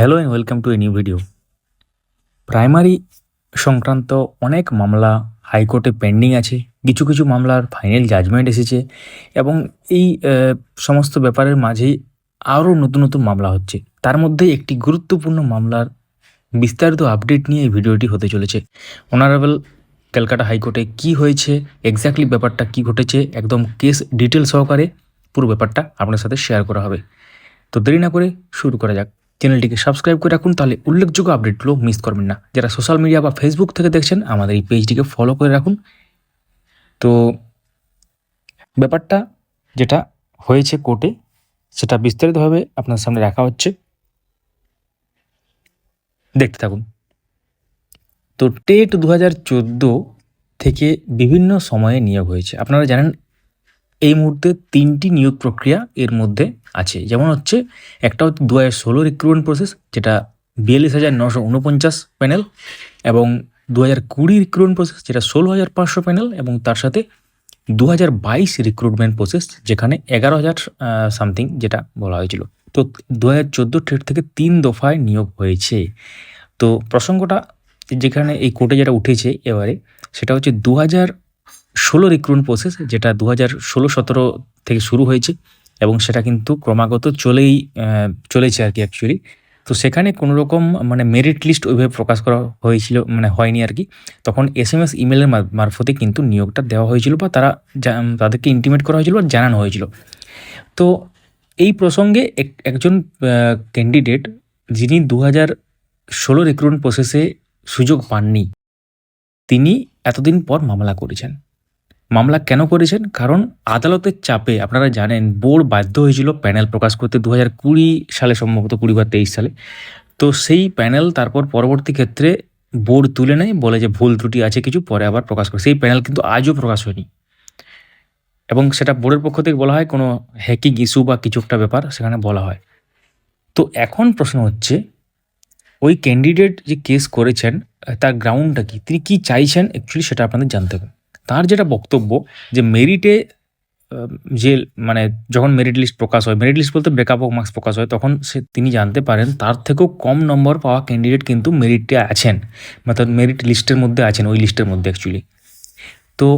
Hello and welcome to a new video primary সংক্রান্ত অনেক মামলা হাইকোর্টে পেন্ডিং আছে। কিছু কিছু মামলার ফাইনাল জাজমেন্ট এসেছে এবং এই সমস্ত ব্যাপারের মাঝেই আরও নতুন নতুন মামলা হচ্ছে। তার মধ্যে একটি গুরুত্বপূর্ণ মামলার বিস্তারিত আপডেট নিয়ে এই ভিডিওটি হতে চলেছে। অনারেবল ক্যালকাটা হাইকোর্টে কি হয়েছে এক্স্যাক্টলি ব্যাপারটা কি ঘটেছে, একদম কেস ডিটেল সহকারে পুরো ব্যাপারটা আপনার সাথে শেয়ার করা হবে। তো দেরি না করে শুরু করা যাক। চ্যানেলটিকে সাবস্ক্রাইব করে রাখুন, তাহলে উল্লেখযোগ্য আপডেটগুলো মিস করবেন না। যারা সোশ্যাল মিডিয়া বা ফেসবুক থেকে দেখছেন, আমাদের এই পেজটিকে ফলো করে রাখুন। তো ব্যাপারটা যেটা হয়েছে কোর্টে, সেটা বিস্তারিতভাবে আপনার সামনে রাখা হচ্ছে। দেখতে থাকুন। তো টেট দু হাজার চোদ্দ থেকে বিভিন্ন সময়ে নিয়োগ হয়েছে। আপনারা জানেন এই মুহূর্তে তিনটি নিয়োগ প্রক্রিয়া এর মধ্যে আছে। যেমন হচ্ছে, একটা হচ্ছে দু হাজার ষোলো রিক্রুটমেন্ট প্রসেস যেটা বিয়াল্লিশ হাজার নশো উনপঞ্চাশ প্যানেল এবং দু হাজার কুড়ি রিক্রুটমেন্ট প্রসেস যেটা ষোলো হাজার পাঁচশো প্যানেল এবং তার সাথে দু হাজার বাইশ রিক্রুটমেন্ট প্রসেস যেখানে এগারো হাজার সামথিং যেটা বলা হয়েছিল। তো দু হাজার চোদ্দ ট্রেড থেকে তিন দফায় নিয়োগ হয়েছে। তো প্রসঙ্গটা যেখানে এই কোর্টে যেটা উঠেছে এবারে, সেটা হচ্ছে দু হাজার ষোলো রিক্রুটমেন্ট প্রসেস যেটা দু হাজার ষোলো সতেরো থেকে শুরু হয়েছে এবং সেটা কিন্তু ক্রমাগত চলেই চলেছে আর কি অ্যাকচুয়ালি তো সেখানে কোনো রকম মানে মেরিট লিস্ট ওইভাবে প্রকাশ করা হয়েছিল মানে হয়নি আর কি। তখন এস এম এস ইমেলের মারফতে কিন্তু নিয়োগটা দেওয়া হয়েছিল বা তারা তাদেরকে ইন্টিমেট করা হয়েছিল বা জানানো হয়েছিল। তো এই প্রসঙ্গে এক- একজন ক্যান্ডিডেট যিনি দু হাজার ষোলো রিক্রুটমেন্ট প্রসেসে সুযোগ পাননি, তিনি এতদিন পর মামলা করেছেন। মামলা কেন করেছেন? কারণ আদালতের চাপে, আপনারা জানেন, বোর্ড বাধ্য হয়েছিল প্যানেল প্রকাশ করতে দু হাজার কুড়ি সালে, সম্ভবত কুড়ি বা তেইশ সালে। তো সেই প্যানেল তারপর পরবর্তী ক্ষেত্রে বোর্ড তুলে নেয়, বলে যে ভুল ত্রুটি আছে কিছু, পরে আবার প্রকাশ করে। সেই প্যানেল কিন্তু আজও প্রকাশ হয়নি। এবং সেটা বোর্ডের পক্ষ থেকে বলা হয়, কোনো হ্যাকিং ইস্যু বা কিছু একটা ব্যাপার সেখানে বলা হয়। তো এখন প্রশ্ন হচ্ছে, ওই ক্যান্ডিডেট যে কেস করেছেন, তার গ্রাউন্ডটা কি? তিনি কি চাইছেন? অ্যাকচুয়ালি সেটা আপনাদের জানতে হবে। তার যেটা বক্তব্য যে মেরিটে যে মানে যখন মেরিট লিস্ট প্রকাশ হয় মেরিট লিস্ট বলতে ব্রেকআপ অফ মার্কস প্রকাশ হয়, তখন সে তিনি জানতে পারেন তার থেকেও কম নম্বর পাওয়া ক্যান্ডিডেট কিন্তু মেরিটে আছেন। অর্থাৎ মেরিট লিস্টের মধ্যে আছেন, ওই লিস্টের মধ্যে অ্যাকচুয়ালি তো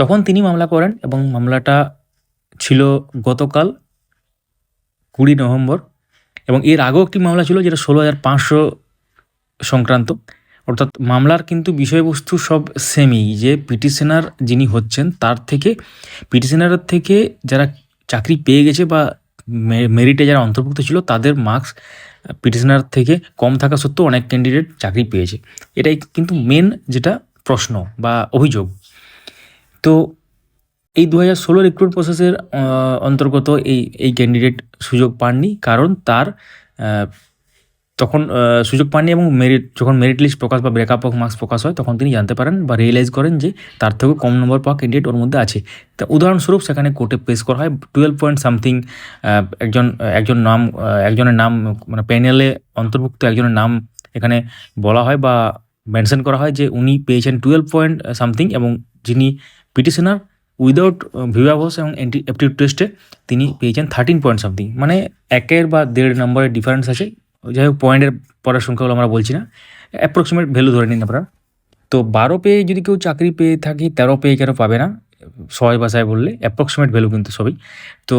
তখন তিনি মামলা করেন এবং মামলাটা ছিল গতকাল কুড়ি নভেম্বর এবং এর আগেও একটি মামলা ছিল যেটা ষোলো হাজার পাঁচশো সংক্রান্ত। অর্থাৎ মামলার কিন্তু বিষয়বস্তু সব সেমই যে পিটিশনার যিনি হচ্ছেন, তার থেকে পিটিশনারের থেকে যারা চাকরি পেয়ে গেছে বা মেরিটে যারা অন্তর্ভুক্ত ছিল, তাদের মার্কস পিটিশনার থেকে কম থাকা সত্ত্বেও অনেক ক্যান্ডিডেট চাকরি পেয়েছে। এটাই কিন্তু মেন যেটা প্রশ্ন বা অভিযোগ। তো এই দু হাজার ষোলো রিক্রুট প্রসেসের অন্তর্গত এই এই ক্যান্ডিডেট সুযোগ পাননি। কারণ তার তখন সুযোগ পাননি এবং মেরিট যখন মেরিট লিস্ট প্রকাশ বা ব্রেকআপ অফ মার্কস প্রকাশ হয়, তখন তিনি জানতে পারেন বা রিয়েলাইজ করেন যে তার থেকেও কম নম্বর পাওয়া ক্যান্ডিডেট ওর মধ্যে আছে। তা উদাহরণস্বরূপ সেখানে কোর্টে পেশ করা হয় টুয়েলভ পয়েন্ট সামথিং একজন একজন নাম একজনের নাম মানে প্যানেলে অন্তর্ভুক্ত একজনের নাম এখানে বলা হয় বা মেনশন করা হয় যে উনি পেয়েছেন টুয়েলভ পয়েন্ট সামথিং এবং যিনি পিটিশনার উইদাউট ভিভাভস এবং অ্যাপটিউড টেস্টে তিনি পেয়েছেন থার্টিন পয়েন্ট সামথিং মানে একের বা দেড় নম্বরের ডিফারেন্স আছে। যাই হোক পয়েন্টের পরের সংখ্যাগুলো আমরা বলছি না। অ্যাপ্রক্সিমেট ভ্যালু ধরে নিন আপনারা। তো বারো পেয়ে যদি কেউ চাকরি পেয়ে থাকে, তেরো পেয়ে কেন পাবে না? সবাই ভাষায় বললে অ্যাপ্রক্সিমেট ভ্যালু কিন্তু সবই। তো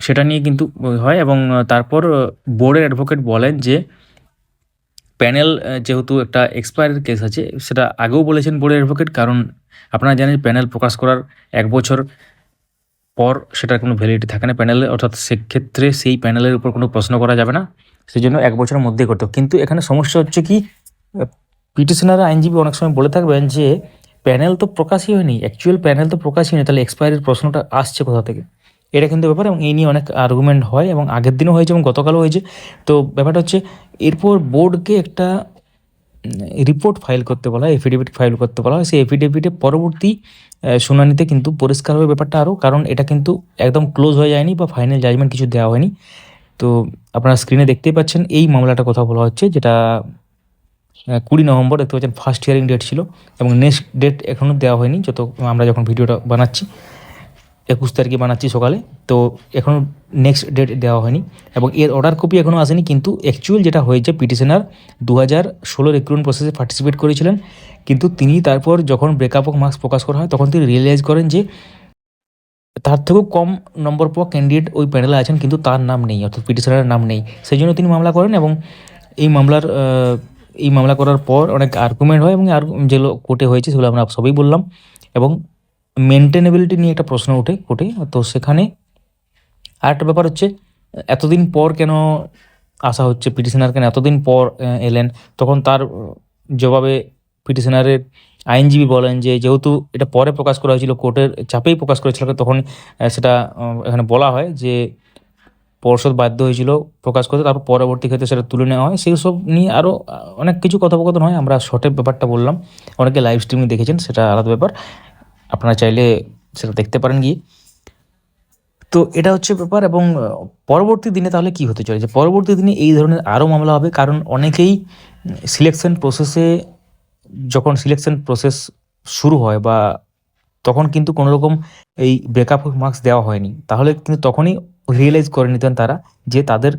সেটা নিয়ে কিন্তু হয় এবং তারপর বোর্ডের অ্যাডভোকেট বলেন যে প্যানেল যেহেতু একটা এক্সপায়ারের কেস আছে, সেটা আগেও বলেছেন বোর্ডের অ্যাডভোকেট কারণ আপনারা জানেন প্যানেল প্রকাশ করার এক বছর পর সেটার কোনো ভ্যালিডিটি থাকে না। প্যানেলে অর্থাৎ সেক্ষেত্রে সেই প্যানেলের উপর কোনো প্রশ্ন করা যাবে না। সেই জন্য এক বছরের মধ্যেই করতে হবে। কিন্তু এখানে সমস্যা হচ্ছে কি পিটিশনার আইনজীবী অনেক সময় বলে থাকবেন যে, প্যানেল তো প্রকাশই হয়নি অ্যাকচুয়াল প্যানেল তো প্রকাশই হয়নি, তাহলে এক্সপায়ারির প্রশ্নটা আসছে কোথা থেকে? এটা কিন্তু ব্যাপার এবং এই নিয়ে অনেক আর্গুমেন্ট হয় এবং আগের দিনও হয়েছে এবং গতকালও হয়েছে। তো ব্যাপারটা হচ্ছে, এরপর বোর্ডকে একটা রিপোর্ট ফাইল করতে বলা হয় এফিডেভিট ফাইল করতে বলা হয়। সেই এফিডেভিটে পরবর্তী শুনানিতে কিন্তু পরিষ্কার হবে ব্যাপারটা আরও কারণ এটা কিন্তু একদম ক্লোজ হয়ে যায়নি বা ফাইনাল জাজমেন্ট কিছু দেওয়া হয়নি। তো আপনারা স্ক্রিনে দেখতেই পাচ্ছেন, এই মামলাটা কথা বলা হচ্ছে, যেটা কুড়ি নভেম্বর, দেখতে পাচ্ছেন ফার্স্ট হিয়ারিং ডেট ছিল এবং নেক্সট ডেট এখনও দেওয়া হয়নি, যত আমরা যখন ভিডিওটা বানাচ্ছি, একুশ তারিখে বানাচ্ছি সকালে, তো এখনও নেক্সট ডেট দেওয়া হয়নি এবং এর অর্ডার কপি এখনও আসেনি, কিন্তু অ্যাকচুয়াল যেটা হয়েছে পিটিশনার দু হাজার ষোলো রিক্রুটমেন্ট প্রসেসে পার্টিসিপেট করেছিলেন, কিন্তু তিনি তারপর যখন ব্রেকআপ অফ মার্কস প্রকাশ করা হয়, তখন তিনি রিয়েলাইজ করেন যে তার থেকেও কম নম্বর পাওয়া ক্যান্ডিডেট ওই প্যানেলে আছেন, কিন্তু তার নাম নেই, অর্থাৎ পিটিশনারের নাম নেই। সেই জন্য তিনি মামলা করেন এবং এই মামলার এই মামলা করার পর অনেক আর্গুমেন্ট হয় এবং আর যেগুলো কোর্টে হয়েছে সেগুলো আমরা সবই বললাম এবং মেনটেনেবিলিটি নিয়ে একটা প্রশ্ন ওঠে কোর্টে। তো সেখানে আরেকটা ব্যাপার হচ্ছে, এতদিন পর কেন আসা হচ্ছে পিটিশনার কেন এতদিন পর এলেন? তখন তার জবাবে পিটিশনারের আইনজীবী বলেন যে যেহেতু এটা পরে প্রকাশ করা হয়েছিল, কোর্টের চাপেই প্রকাশ করেছিল, তখন সেটা এখানে বলা হয় যে পর্ষদ বাধ্য হয়েছিল প্রকাশ করতে, তারপর পরবর্তী ক্ষেত্রে সেটা তুলে নেওয়া হয়। সেই সব নিয়ে আরও অনেক কিছু কথোপকথন হয়, আমরা শর্টের ব্যাপারটা বললাম। অনেকে লাইভ স্ট্রিমিং দেখেছেন, সেটা আলাদা ব্যাপার। আপনারা চাইলে সেটা দেখতে পারেন গিয়ে। তো এটা হচ্ছে ব্যাপার এবং পরবর্তী দিনে তাহলে কি হতে চলেছে? পরবর্তী দিনে এই ধরনের আরও মামলা হবে, কারণ অনেকেই সিলেকশন প্রসেসে যখন সিলেকশন প্রসেস শুরু হয় বা তখন কিন্তু কোনো রকম এই ব্রেকআপ মার্কস দেওয়া হয়নি। তাহলে কিন্তু তখনই রিয়েলাইজ করে নিতেন তারা যে তাদের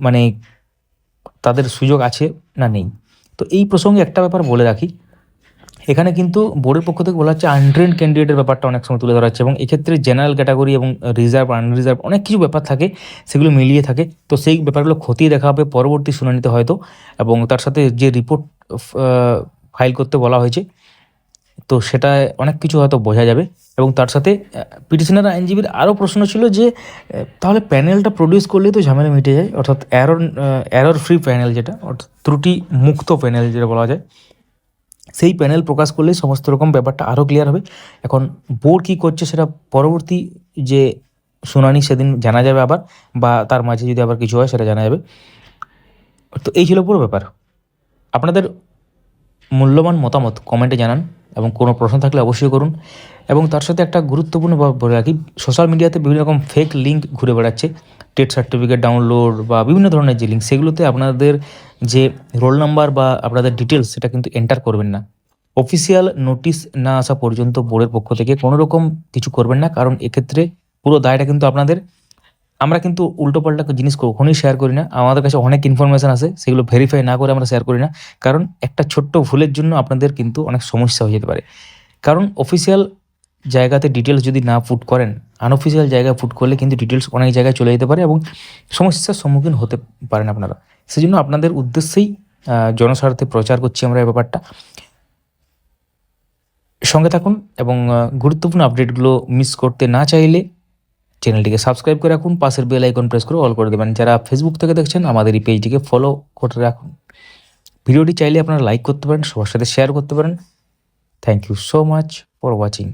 মানে তাদের সুযোগ আছে না নেই। তো এই প্রসঙ্গে একটা ব্যাপার বলে রাখি। এখানে কিন্তু বোর্ডের পক্ষ থেকে বলা হচ্ছে আনট্রেন্ড ক্যান্ডিডেটের ব্যাপারটা অনেক সময় তুলে ধরা হচ্ছে এবং এক্ষেত্রে জেনারেল ক্যাটাগরি এবং রিজার্ভ আনরিজার্ভ অনেক কিছু ব্যাপার থাকে, সেগুলো মিলিয়ে থাকে। তো সেই ব্যাপারগুলো খতিয়ে দেখা হবে, পরবর্তী শুনানিতে হয়তো। এবং তার সাথে যে রিপোর্ট ফাইল করতে বলা হয়েছে। তো সেটা অনেক কিছু হয়তো বোঝা যাবে। এবং তার সাথে পিটিশনার আইনজীবীর আরও প্রশ্ন ছিল যে তাহলে প্যানেলটা প্রডিউস করলেই তো ঝামেলা মিটে যায়। অর্থাৎ অ্যারর অ্যারর ফ্রি প্যানেল যেটা, অর্থাৎ ত্রুটি মুক্ত প্যানেল যেটা বলা যায়, সেই প্যানেল প্রকাশ করলেই সমস্ত রকম ব্যাপারটা আরও ক্লিয়ার হবে। এখন বোর্ড কী করছে সেটা পরবর্তী যে শুনানি সেদিন জানা যাবে আবার, বা তার মাঝে যদি আবার কিছু হয় সেটা জানা যাবে। তো এই ছিল পুরো ব্যাপার। আপনাদের মূল্যবান মতামত কমেন্টে জানান এবং কোনো প্রশ্ন থাকলে অবশ্যই করুন এবং তার সাথে একটা গুরুত্বপূর্ণ বলে রাখি সোশ্যাল মিডিয়াতে বিভিন্ন রকম ফেক লিঙ্ক ঘুরে বেড়াচ্ছে। টেট সার্টিফিকেট ডাউনলোড বা বিভিন্ন ধরনের যে লিঙ্ক সেগুলোতে আপনাদের যে রোল নাম্বার বা আপনাদের ডিটেলস সেটা কিন্তু এন্টার করবেন না। অফিসিয়াল নোটিশ না আসা পর্যন্ত বোর্ডের পক্ষ থেকে কোনো রকম কিছু করবেন না, কারণ এক্ষেত্রে পুরো দায়টা কিন্তু আপনাদের আমরা কিন্তু উল্টোপাল্টা জিনিস কখনোই শেয়ার করি না। আমাদের কাছে অনেক ইনফরমেশান আছে, সেগুলো ভেরিফাই না করে আমরা শেয়ার করি না। কারণ একটা ছোট্ট ভুলের জন্য আপনাদের কিন্তু অনেক সমস্যা হয়ে যেতে পারে। কারণ অফিসিয়াল জায়গাতে ডিটেলস যদি না ফুট করেন আনঅফিসিয়াল জায়গায় ফুট করলে কিন্তু ডিটেলস অনেক জায়গায় চলে যেতে পারে এবং সমস্যার সম্মুখীন হতে পারেন আপনারা। সেজন্য আপনাদের উদ্দেশ্যেই জনস্বার্থে প্রচার করছি আমরা এই ব্যাপারটা। সঙ্গে থাকুন এবং গুরুত্বপূর্ণ আপডেটগুলো মিস করতে না চাইলে চ্যানেলটিকে সাবস্ক্রাইব করে রাখুন, পাশের বেল আইকন প্রেস করে অল করে দেবেন। যারা ফেসবুক থেকে দেখছেন, আমাদের এই পেজটিকে ফলো করে রাখুন। ভিডিওটি চাইলে আপনারা লাইক করতে পারেন, সবার সাথে শেয়ার করতে পারেন। Thank you so much for watching